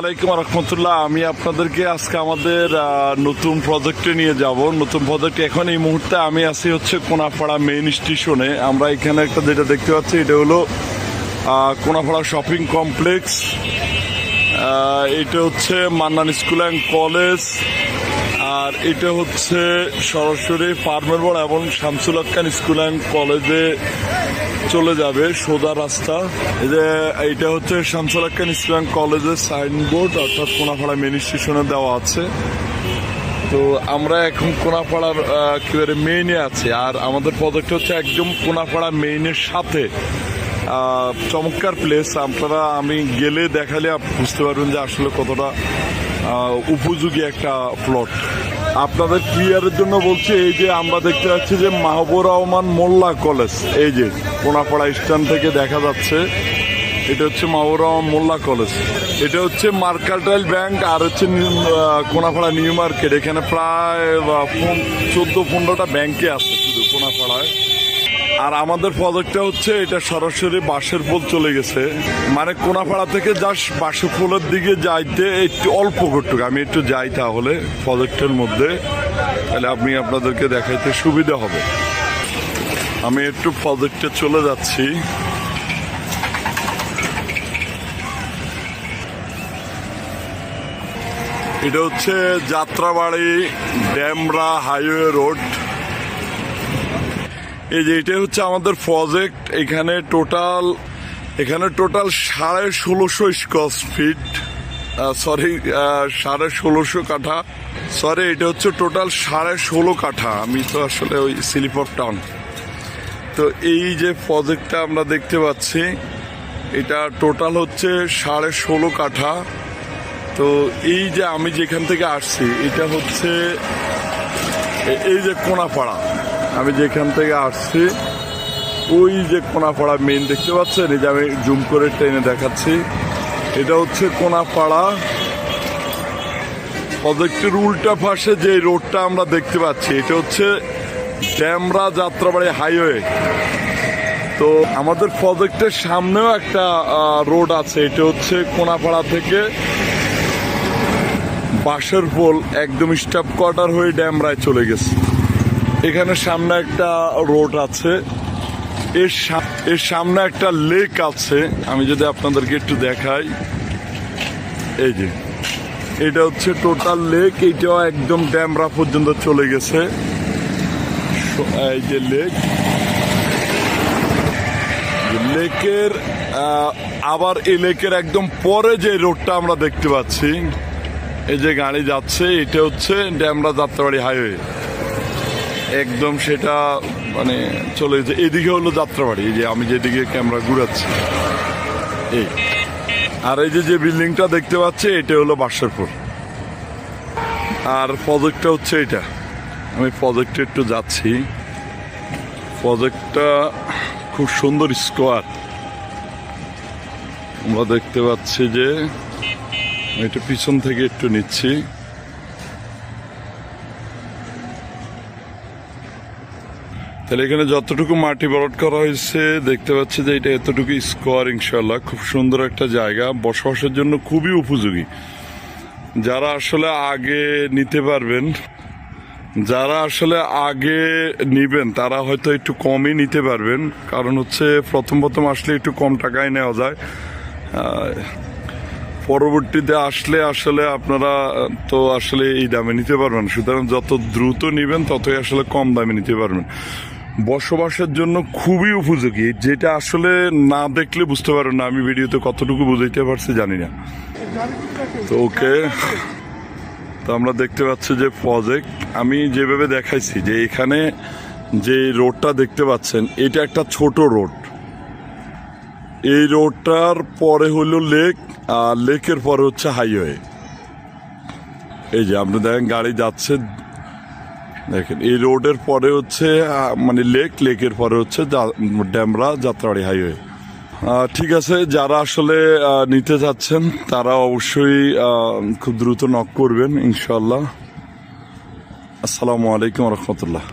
আলাইকুম রহমতুল্লাহ। আমি আপনাদেরকে আজকে আমাদের নতুন প্রজেক্টে নিয়ে যাব। নতুন প্রজেক্ট এখন এই মুহূর্তে আমি আছি হচ্ছে কোনাপাড়া মেইন স্টেশনে আমরা এখানে একটা যেটা দেখতে পাচ্ছি, এটা হলো কোনাপাড়া শপিং কমপ্লেক্স এটা হচ্ছে মান্নান স্কুল অ্যান্ড কলেজ আর এটা হচ্ছে সরাসরি ফার্মের বড় এবং শামসুল আক্কান স্কুল অ্যান্ড কলেজে চলে যাবে সোজা রাস্তা। এই যে হচ্ছে শামসুল আক্কান স্কুল অ্যান্ড কলেজের সাইনবোর্ড, অর্থাৎ কোনাপাড়া মেন স্টেশনে দেওয়া আছে। তো আমরা এখন কোনাপাড়ার একেবারে মেইনে আছি। আর আমাদের প্রজেক্ট হচ্ছে একদম কোনাপাড়া মেইনের সাথে। চমৎকার প্লেস আপনারা, আমি গেলে দেখালে বুঝতে পারবেন যে আসলে কতটা উপযোগী একটা প্লট আপনাদের ক্লিয়ারের জন্য বলছি, এই যে আমরা দেখতে পাচ্ছি যে মাহবুর রহমান মোল্লা কলেজ, এই যে কোনাপাড়া স্ট্যান্ড থেকে দেখা যাচ্ছে, এটা হচ্ছে মাহবুর রহমান মোল্লা কলেজ। এটা হচ্ছে মার্কাটাইল ব্যাংক আর হচ্ছে কোনাপাড়া নিউ মার্কেট। এখানে প্রায় চোদ্দ পনেরোটা ব্যাংকে আছে শুধু কোনাপাড়ায় আর আমাদের প্রজেক্টটা হচ্ছে এটা সরাসরি বাঁশের পোল চলে গেছে। মানে কোনাপাড়া থেকে জাস্ট বাঁশের পোলের দিকে যাইতে একটু অল্প করটুক আমি একটু যাই তাহলে প্রজেক্টের মধ্যে। তাহলে আপনি আপনাদেরকে দেখাইতে সুবিধা হবে। আমি একটু প্রজেক্টে চলে যাচ্ছি। এটা হচ্ছে যাত্রাবাড়ি ড্যামরা হাইওয়ে রোড। এই যে এটা হচ্ছে আমাদের প্রজেক্ট এখানে টোটাল এখানে টোটাল সাড়ে ষোলোশো স্কোয়ার ফিট সরি সাড়ে ষোলোশো কাঠা। সরি এটা হচ্ছে টোটাল সাড়ে ষোলো কাঠা। আমি তো আসলে ওই স্লিপার টাউন তো এই যে প্রজেক্টটা আমরা দেখতে পাচ্ছি, এটা টোটাল হচ্ছে সাড়ে ষোলো কাঠা। তো এই যে আমি যেখান থেকে আসছি, এটা হচ্ছে এই যে কোনাপাড়া। আমি যেখান থেকে আসছি, ওই যে কোনাপাড়া মেন দেখতে পাচ্ছেন? এই যে আমি জুম করে ট্রেনে দেখাচ্ছি। এটা হচ্ছে কোনাপাড়া প্রজেক্টের উল্টা পাশে যে রোডটা আমরা দেখতে পাচ্ছি, এটা হচ্ছে ড্যামরা যাত্রাবাড়ি হাইওয়ে তো আমাদের প্রজেক্টের সামনেও একটা রোড আছে, এটা হচ্ছে কোনাপাড়া থেকে বাঁশের পোল একদম স্টাফ কোয়ার্টার হয়ে ড্যামরায় চলে গেছে। এখানে সামনে একটা রোড আছে। এর এর সামনে একটা লেক আছে। আমি যদি আপনাদেরকে একটু দেখাই। এই যে, এটা হচ্ছে টোটাল লেক। এইটাও একদম ড্যামরা পর্যন্ত চলে গেছে। এই যে লেক। লেকের আবার এই লেকের একদম পরে যে রোডটা আমরা দেখতে পাচ্ছি, এই যে গাড়ি যাচ্ছে, এটা হচ্ছে ড্যামরা যাত্রাবাড়ি হাইওয়ে। একদম সেটা মানে চলে গেছে এদিকে হলো যাত্রাবাড়ি, এই যে আমি যেদিকে ক্যামেরা ঘুরাচ্ছি। এই। আর এই যে যে বিল্ডিংটা দেখতে পাচ্ছি, এটা হলো বাসারপুর। আর প্রজেক্টটা হচ্ছে এটা। আমি প্রজেক্টে একটু যাচ্ছি। প্রজেক্টটা খুব সুন্দর স্কোয়ার। আমরা দেখতে পাচ্ছি যে একটু পিছন থেকে একটু নিচ্ছি। তাহলে এখানে যতটুকু মাটি বরট করা হয়েছে, দেখতে পাচ্ছি যে এটা এতটুকু স্কোয়ার ইনশাল্লাহ খুব সুন্দর একটা জায়গা। বসবাসের জন্য খুবই উপযোগী। যারা আসলে আগে নিতে পারবেন, যারা আসলে আগে নিবেন, তারা হয়তো একটু কমই নিতে পারবেন। কারণ হচ্ছে প্রথম প্রথম আসলে একটু কম টাকায় নেওয়া যায়। পরবর্তীতে আসলে আসলে আপনারা তো আসলে এই দামে নিতে পারবেন। সুতরাং যত দ্রুত নিবেন, ততই আসলে কম দামে নিতে পারবেন। বসবাসের জন্য খুবই উপযোগী, যেটা আসলে না দেখলে বুঝতে পারবেন না, আমি ভিডিওতে কতটুকু বুঝাইতে পারছি জানি না। তো ওকে, তো আমরা দেখতে পাচ্ছি যে প্রজেক্ট আমি যেভাবে দেখাইছি যে এখানে যে রোডটা দেখতে পাচ্ছেন, এটা একটা ছোট রোড। এই রোডটার পরে হলো লেক, আর লেকের পরে হচ্ছে হাইওয়ে এই যে, আপনি দেখেন, গাড়ি যাচ্ছে দেখেন, এই রোডের পরে হচ্ছে মানে লেক, লেকের পরে হচ্ছে ড্যামরা যাত্রাবাড়ি হাইওয়ে। ঠিক আছে, যারা আসলে নিতে যাচ্ছেন, তারা অবশ্যই খুব দ্রুত নক করবেন ইনশাল্লাহ আসসালামু আলাইকুম রহমতুল্লাহ।